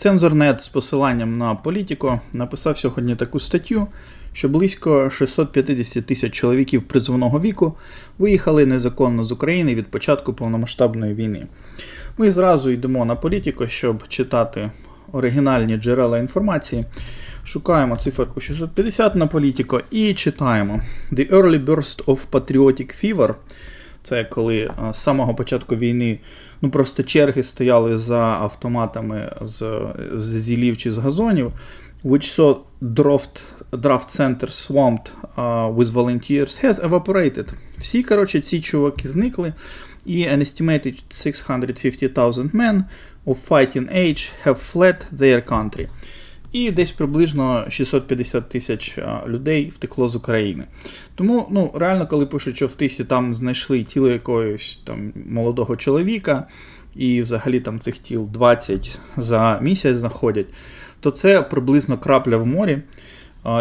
Цензорнет з посиланням на політико написав сьогодні таку статтю, що близько 650 тисяч чоловіків призовного віку виїхали незаконно з України від початку повномасштабної війни. Ми зразу йдемо на політико, щоб читати оригінальні джерела інформації. Шукаємо циферку 650 на політико і читаємо The Early Burst of Patriotic Fever. Це коли з самого початку війни ну просто черги стояли за автоматами з, з зілів чи з газонів, which saw draft, draft center swamped uh, with volunteers has evaporated. Всі, коротше, ці чуваки зникли, і an estimated 650,000 men of fighting age have fled their country. І десь приблизно 650 тисяч людей втекло з України. Тому, ну, реально, коли пишуть, що в тисі там знайшли тіло якогось там молодого чоловіка, і взагалі там цих тіл 20 за місяць знаходять, то це приблизно крапля в морі.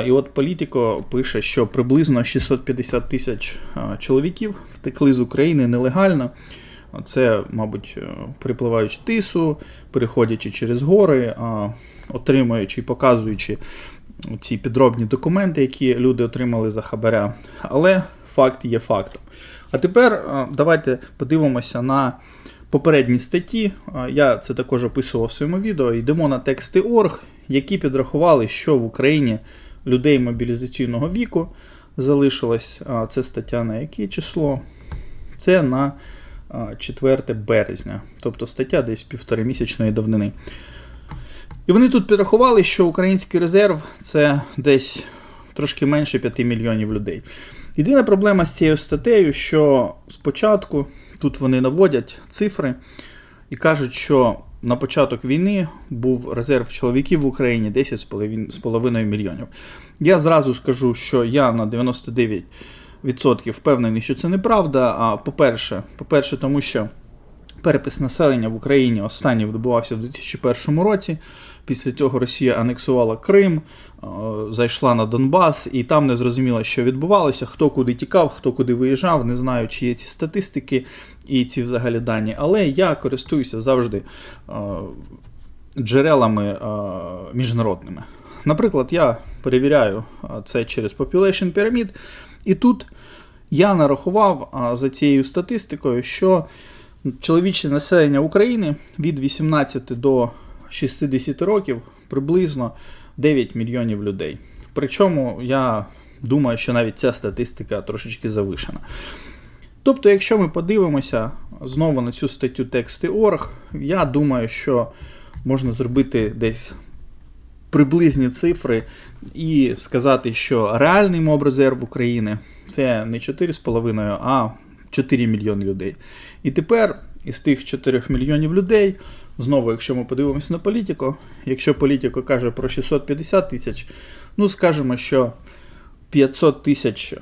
І от Політико пише, що приблизно 650 тисяч чоловіків втекли з України нелегально. Це, мабуть, е, перепливаючи тису, переходячи через гори, отримуючи і показуючи ці підробні документи, які люди отримали за хабаря. Але факт є фактом. А тепер давайте подивимося на попередні статті. Я це також описував в своєму відео. Йдемо на тексти Орг, які підрахували, що в Україні людей мобілізаційного віку залишилось. Це стаття на яке число? Це на 4 березня, тобто стаття десь півторамісячної давнини. І вони тут підрахували, що український резерв це десь трошки менше 5 мільйонів людей. Єдина проблема з цією статтею, що спочатку тут вони наводять цифри і кажуть, що на початок війни був резерв чоловіків в Україні 10,5 мільйонів. Я зразу скажу, що я на 99 відсотків впевнений, що це неправда. А по-перше, по-перше, тому що перепис населення в Україні останній відбувався в 2001 році. Після цього Росія анексувала Крим, зайшла на Донбас, і там не зрозуміло, що відбувалося, хто куди тікав, хто куди виїжджав. Не знаю, чи є ці статистики і ці взагалі дані. Але я користуюся завжди джерелами міжнародними. Наприклад, я перевіряю це через Population Pyramid, і тут я нарахував за цією статистикою, що чоловіче населення України від 18 до 60 років приблизно 9 мільйонів людей. Причому я думаю, що навіть ця статистика трошечки завишена. Тобто, якщо ми подивимося знову на цю статтю тексти.org, я думаю, що можна зробити десь приблизні цифри і сказати, що реальний моб-резерв України це не 4,5, а 4 мільйони людей. І тепер із тих 4 мільйонів людей, знову, якщо ми подивимося на політику, якщо політико каже про 650 тисяч, ну скажемо, що 500 тисяч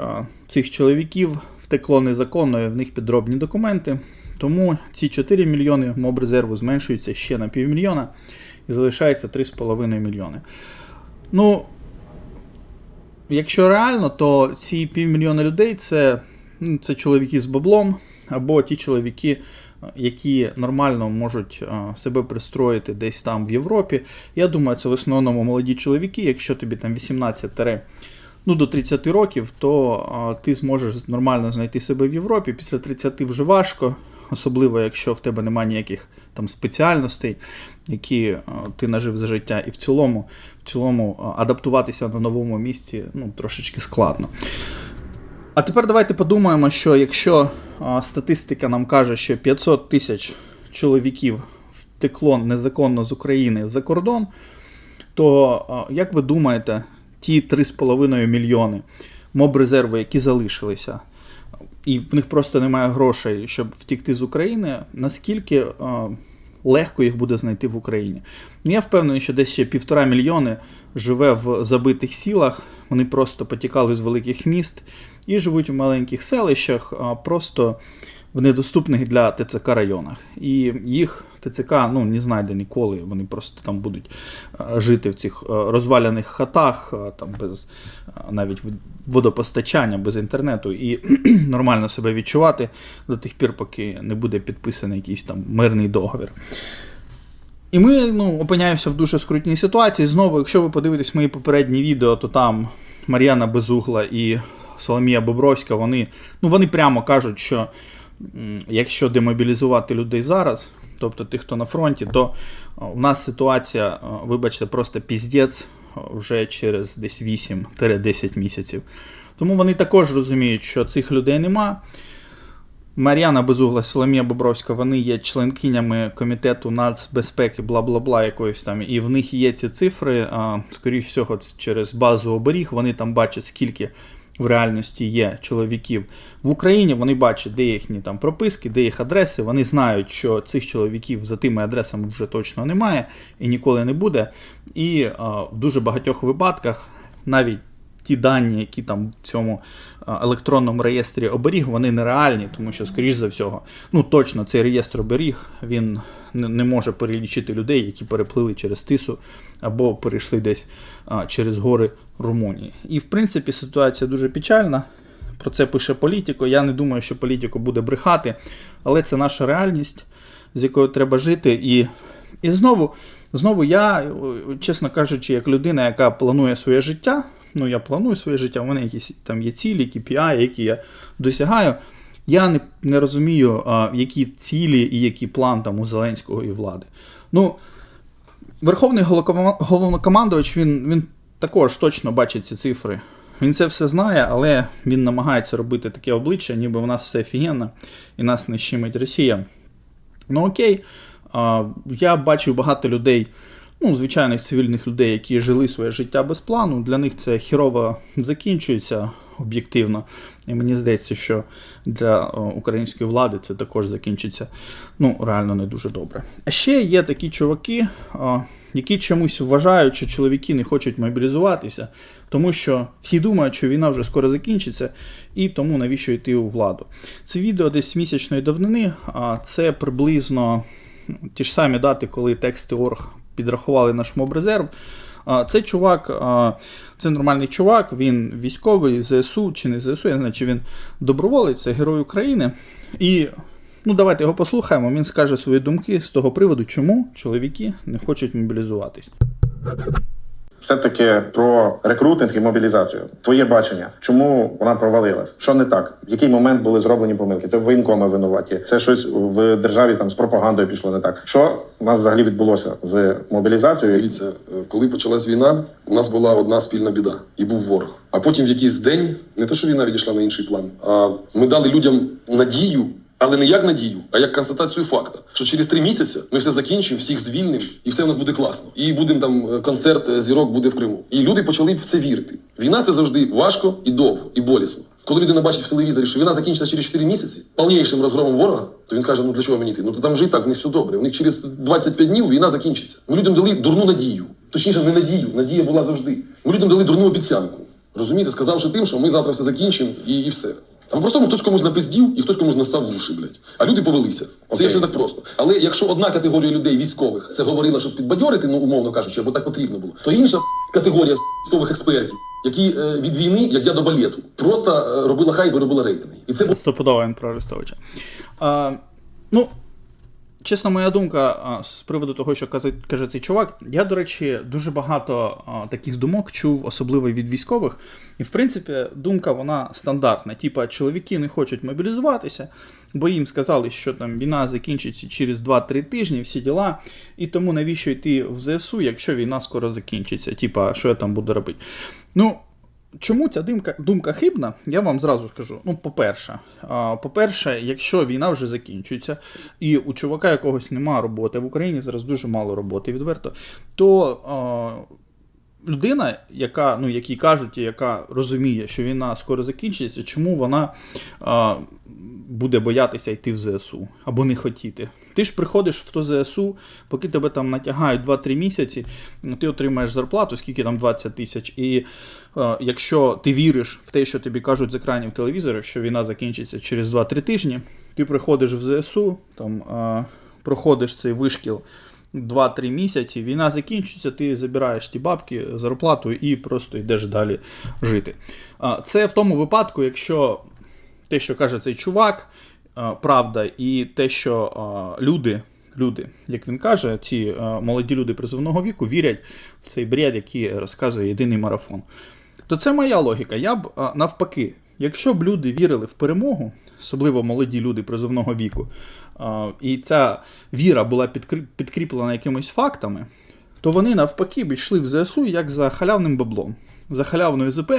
цих чоловіків втекло незаконно, і в них підробні документи. Тому ці 4 мільйони моб-резерву зменшуються ще на півмільйона і залишається 3,5 мільйони. Ну, якщо реально, то ці півмільйона людей це, ну, це чоловіки з баблом, або ті чоловіки, які нормально можуть себе пристроїти десь там в Європі. Я думаю, це в основному молоді чоловіки, якщо тобі там 18 ну, до 30 років, то ти зможеш нормально знайти себе в Європі. Після 30 вже важко, особливо якщо в тебе немає ніяких там спеціальностей, які ти нажив за життя. І в цілому, в цілому адаптуватися на новому місці ну, трошечки складно. А тепер давайте подумаємо, що якщо статистика нам каже, що 500 тисяч чоловіків втекло незаконно з України за кордон, то як ви думаєте, ті 3,5 мільйони моб-резерви, які залишилися, і в них просто немає грошей, щоб втікти з України, наскільки а, легко їх буде знайти в Україні? Ну, Я впевнений, що десь ще півтора мільйони живе в забитих сілах, вони просто потікали з великих міст і живуть в маленьких селищах, просто в недоступних для ТЦК районах. І їх ТЦК ну, не знайде ніколи. Вони просто там будуть жити в цих розваляних хатах, там без навіть водопостачання, без інтернету, і нормально себе відчувати до тих пір, поки не буде підписаний якийсь там мирний договір. І ми ну, опиняємося в дуже скрутній ситуації. Знову, якщо ви подивитесь мої попередні відео, то там Мар'яна Безугла і Соломія Бобровська, вони, ну, вони прямо кажуть, що якщо демобілізувати людей зараз, тобто тих, хто на фронті, то а, у нас ситуація, вибачте, просто піздець вже через десь 8-10 місяців. Тому вони також розуміють, що цих людей нема. Мар'яна Безугла, Соломія Бобровська, вони є членкинями комітету нацбезпеки, бла бла бла якоїсь там, і в них є ці цифри. А, скоріш всього, через базу оберіг. Вони там бачать, скільки в реальності є чоловіків в Україні. Вони бачать, де їхні там прописки, де їх адреси. Вони знають, що цих чоловіків за тими адресами вже точно немає і ніколи не буде. І а, в дуже багатьох випадках навіть ті дані, які там в цьому електронному реєстрі оберіг, вони нереальні, тому що, скоріш за всього, ну точно цей реєстр оберіг він не, може перелічити людей, які переплили через тису або перейшли десь через гори Румунії. І в принципі ситуація дуже печальна. Про це пише політико. Я не думаю, що політико буде брехати, але це наша реальність, з якою треба жити. І, і знову, знову я, чесно кажучи, як людина, яка планує своє життя, ну я планую своє життя, у мене якісь там є цілі, KPI, які я досягаю. Я не, не розумію, а, які цілі і який план там у Зеленського і влади. Ну, Верховний головнокомандувач, він, він також точно бачить ці цифри. Він це все знає, але він намагається робити таке обличчя, ніби в нас все офігенно і нас не щемить Росія. Ну окей, я бачив багато людей, ну, звичайних цивільних людей, які жили своє життя без плану. Для них це хірово закінчується об'єктивно. І мені здається, що для української влади це також закінчиться ну, реально не дуже добре. А ще є такі чуваки, які чомусь вважають, що чоловіки не хочуть мобілізуватися, тому що всі думають, що війна вже скоро закінчиться, і тому навіщо йти у владу. Це відео десь місячної давнини, а це приблизно ті ж самі дати, коли тексти Орг підрахували наш мобрезерв. А, Цей чувак, це нормальний чувак, він військовий ЗСУ чи не ЗСУ, я не знаю, чи він доброволець, це герой України. І ну, давайте його послухаємо. Він скаже свої думки з того приводу, чому чоловіки не хочуть мобілізуватись. Все-таки про рекрутинг і мобілізацію. Твоє бачення, чому вона провалилась? Що не так? В який момент були зроблені помилки? Це воєнкоми винуваті. Це щось в державі там з пропагандою пішло не так. Що у нас взагалі відбулося з мобілізацією? Дивіться, е, коли почалась війна, у нас була одна спільна біда, і був ворог. А потім в якийсь день, не те, що війна відійшла на інший план, а ми дали людям надію, але не як надію, а як констатацію факта, що через три місяці ми все закінчимо, всіх звільнимо, і все в нас буде класно. І будемо там е, концерт е, зірок буде в Криму. І люди почали в це вірити. Війна це завжди важко і довго, і болісно. Коли людина бачить в телевізорі, що війна закінчиться через 4 місяці, повнішим розгромом ворога, то він скаже: ну для чого мені йти? Ну то там же і так, в них все добре. У них через 25 днів війна закінчиться. Ми людям дали дурну надію. Точніше, не надію. Надія була завжди. Ми людям дали дурну обіцянку. Розумієте, сказавши тим, що ми завтра все закінчимо і, і все. А по-простому хтось комусь напиздів і хтось комусь насав в уші, блядь. А люди повелися. Це Окей. все так просто. Але якщо одна категорія людей військових це говорила, щоб підбадьорити, ну умовно кажучи, або так потрібно було, то інша категорія військових експертів, які е, від війни, як я до балету, просто е, робила хайп і робила рейтинги. І це Стопудово про Арестовича. А, ну, чесно, моя думка з приводу того, що каже, цей чувак, я, до речі, дуже багато таких думок чув, особливо від військових. І, в принципі, думка вона стандартна. Типа, чоловіки не хочуть мобілізуватися, бо їм сказали, що там війна закінчиться через 2-3 тижні, всі діла. І тому навіщо йти в ЗСУ, якщо війна скоро закінчиться? Типа, що я там буду робити? Ну, Чому ця думка, думка хибна, я вам зразу скажу. Ну, по-перше, а, по-перше, якщо війна вже закінчується, і у чувака якогось немає роботи, в Україні зараз дуже мало роботи, відверто, то а, людина, яка, ну, якій кажуть, яка розуміє, що війна скоро закінчиться, чому вона а, буде боятися йти в ЗСУ або не хотіти? Ти ж приходиш в то ЗСУ, поки тебе там натягають 2-3 місяці, ти отримаєш зарплату, скільки там 20 тисяч. І е, якщо ти віриш в те, що тобі кажуть з екранів телевізора, що війна закінчиться через 2-3 тижні, ти приходиш в ЗСУ, там, е, проходиш цей вишкіл 2-3 місяці, війна закінчиться, ти забираєш ті бабки, зарплату і просто йдеш далі жити. Е, це в тому випадку, якщо те, що каже цей чувак, правда, і те, що е, люди люди, як він каже, ці е, молоді люди призовного віку вірять в цей бред, який розказує єдиний марафон. То це моя логіка. Я б навпаки, якщо б люди вірили в перемогу, особливо молоді люди призовного віку, і ця віра була підкрі- підкріплена якимись фактами, то вони навпаки б йшли в ЗСУ як за халявним баблом, за халявною ЗП,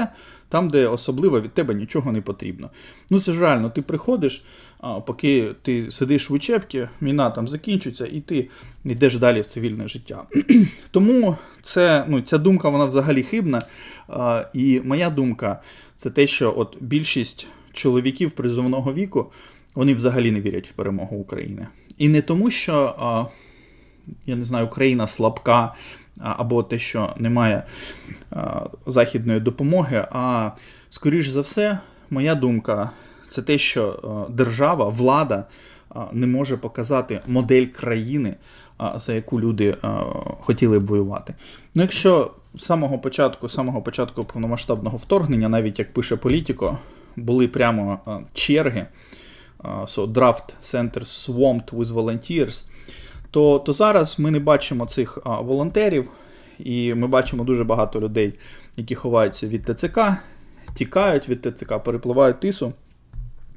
там, де особливо від тебе нічого не потрібно. Ну це ж реально, ти приходиш, а, поки ти сидиш в учебці, війна там закінчиться, і ти йдеш далі в цивільне життя. Тому це, ну, ця думка вона взагалі хибна. А, і моя думка це те, що от більшість чоловіків призовного віку вони взагалі не вірять в перемогу України. І не тому, що а, я не знаю, Україна слабка, або те, що немає західної допомоги. А скоріш за все, моя думка це те, що а, держава, влада а, не може показати модель країни, а, за яку люди хотіли б воювати. Ну, якщо з самого початку, з самого початку повномасштабного вторгнення, навіть як пише Політіко, були прямо черги, so draft centers swamped with volunteers, то, то зараз ми не бачимо цих а, волонтерів, і ми бачимо дуже багато людей, які ховаються від ТЦК, тікають від ТЦК, перепливають тису.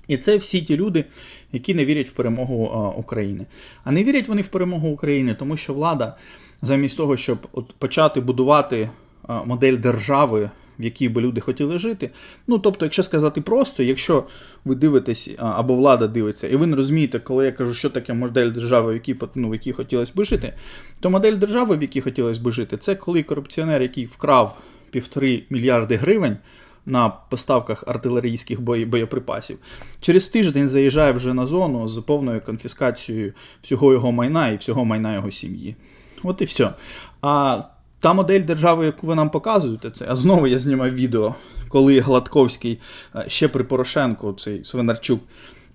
І це всі ті люди, які не вірять в перемогу а, України. А не вірять вони в перемогу України, тому що влада, замість того, щоб от почати будувати а, модель держави, в якій би люди хотіли жити. Ну, тобто, якщо сказати просто, якщо ви дивитесь, або влада дивиться, і ви не розумієте, коли я кажу, що таке модель держави, в якій, ну, в якій хотілося би жити, то модель держави, в якій хотілося би жити, це коли корупціонер, який вкрав півтори мільярди гривень на поставках артилерійських боєприпасів, через тиждень заїжджає вже на зону з повною конфіскацією всього його майна і всього майна його сім'ї. От і все. А та модель держави, яку ви нам показуєте, це. А знову я знімав відео, коли Гладковський е, ще при Порошенку, цей Свинарчук,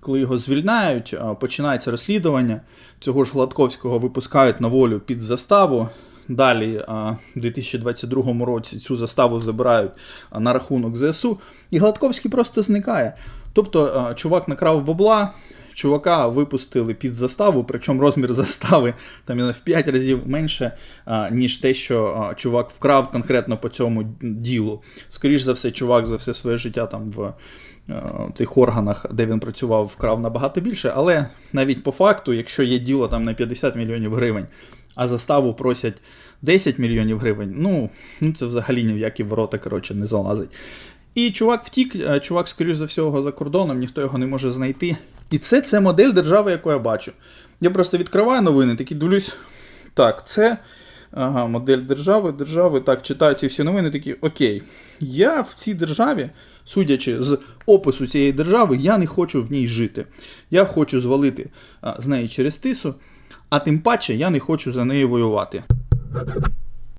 коли його звільняють, е, починається розслідування. Цього ж Гладковського випускають на волю під заставу. Далі а, в 2022 році цю заставу забирають на рахунок ЗСУ, і Гладковський просто зникає. Тобто, чувак накрав бабла, чувака випустили під заставу, причому розмір застави там в 5 разів менше, ніж те, що чувак вкрав конкретно по цьому ділу. Скоріш за все, чувак за все своє життя там в цих органах, де він працював, вкрав набагато більше. Але навіть по факту, якщо є діло там на 50 мільйонів гривень, а заставу просять 10 мільйонів гривень, ну, ну це взагалі ні в які ворота коротше, не залазить. І чувак втік, чувак, скоріш за всього, за кордоном, ніхто його не може знайти. І це, це модель держави, яку я бачу. Я просто відкриваю новини, такий дивлюсь. Так, це ага, модель держави, держави. Так, читаю ці всі новини, такі, окей, я в цій державі, судячи з опису цієї держави, я не хочу в ній жити. Я хочу звалити а, з неї через тису, а тим паче я не хочу за неї воювати.